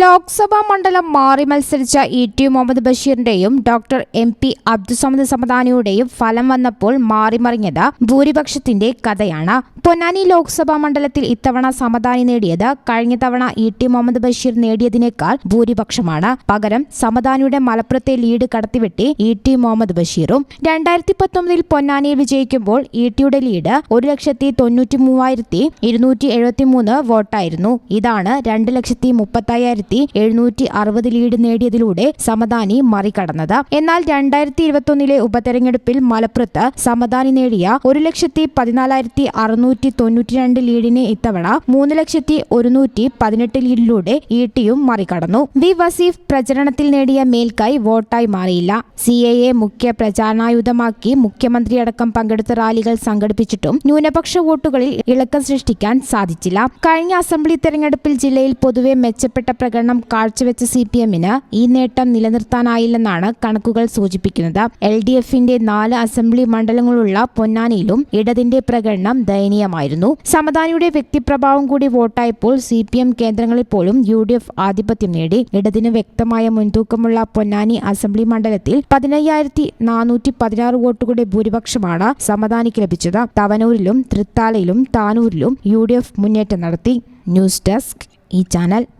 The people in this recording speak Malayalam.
ലോക്സഭാ മണ്ഡലം മാറി മത്സരിച്ച ഇ ടി മുഹമ്മദ് ബഷീറിന്റെയും ഡോക്ടർ എം പി അബ്ദുസമദ് സമദാനിയുടെയും ഫലം വന്നപ്പോൾ മാറിമറിഞ്ഞത് ഭൂരിപക്ഷത്തിന്റെ കഥയാണ്. പൊന്നാനി ലോക്സഭാ മണ്ഡലത്തിൽ ഇത്തവണ സമദാനി നേടിയത് കഴിഞ്ഞ തവണ ഇ ടി മുഹമ്മദ് ബഷീർ നേടിയതിനേക്കാൾ ഭൂരിപക്ഷമാണ്. പകരം സമദാനിയുടെ മലപ്പുറത്തെ ലീഡ് കടത്തിവെട്ടി ഇ ടി മുഹമ്മദ് ബഷീറും രണ്ടായിരത്തി പത്തൊമ്പതിൽ പൊന്നാനിയിൽ വിജയിക്കുമ്പോൾ ഇ ടിയുടെ ലീഡ് ഒരു ലക്ഷത്തി തൊണ്ണൂറ്റി മൂവായിരത്തി ഇരുന്നൂറ്റി എഴുപത്തി മൂന്ന് വോട്ടായിരുന്നു. ഇതാണ് രണ്ട് ലക്ഷത്തി മുപ്പത്തയ്യായിരത്തി എഴുന്നൂറ്റി അറുപത് ലീഡ് നേടിയതിലൂടെ സമദാനി മറികടന്നത്. എന്നാൽ രണ്ടായിരത്തി ഇരുപത്തൊന്നിലെ ഉപതെരഞ്ഞെടുപ്പിൽ മലപ്പുറത്ത് സമദാനി നേടിയ ഒരു ലക്ഷത്തി പതിനാലായിരത്തി അറുന്നൂറ്റി തൊണ്ണൂറ്റി രണ്ട് ലീഡിനെ ഇത്തവണ മൂന്ന് ലക്ഷത്തി ഒരുന്നൂറ്റി പതിനെട്ട് ലീഡിലൂടെ ഇ ടിയും മറികടന്നു. വി വസീഫ് പ്രചരണത്തിൽ നേടിയ മേൽക്കായി വോട്ടായി മാറിയില്ല. സി എ എ മുഖ്യ പ്രചാരണായുധമാക്കി മുഖ്യമന്ത്രിയടക്കം പങ്കെടുത്ത റാലികൾ സംഘടിപ്പിച്ചിട്ടും ന്യൂനപക്ഷ വോട്ടുകളിൽ ഇളക്കം സൃഷ്ടിക്കാൻ സാധിച്ചില്ല. കഴിഞ്ഞ അസംബ്ലി തെരഞ്ഞെടുപ്പിൽ ജില്ലയിൽ പൊതുവെ മെച്ചപ്പെട്ട പ്രകടനം കാഴ്ചവെച്ച സി പി എമ്മിന് ഈ നേട്ടം നിലനിർത്താനായില്ലെന്നാണ് കണക്കുകൾ സൂചിപ്പിക്കുന്നത്. എൽ ഡി എഫിന്റെ നാല് അസംബ്ലി മണ്ഡലങ്ങളുള്ള പൊന്നാനിയിലും ഇടതിന്റെ പ്രകടനം ദയനീയമായിരുന്നു. സമദാനിയുടെ വ്യക്തിപ്രഭാവം കൂടി വോട്ടായപ്പോൾ സി പി എം കേന്ദ്രങ്ങളിൽ പോലും യു ഡി എഫ് ആധിപത്യം നേടി. ഇടതിന് വ്യക്തമായ മുൻതൂക്കമുള്ള പൊന്നാനി അസംബ്ലി മണ്ഡലത്തിൽ പതിനയ്യായിരത്തി നാനൂറ്റി പതിനാറ് വോട്ടുകളുടെ ഭൂരിപക്ഷമാണ് സമദാനിക്ക് ലഭിച്ചത്. തവനൂരിലും തൃത്താലയിലും താനൂരിലും യു ഡി എഫ് മുന്നേറ്റം നടത്തി. ന്യൂസ് ഡെസ്ക് ഈ ചാനൽ.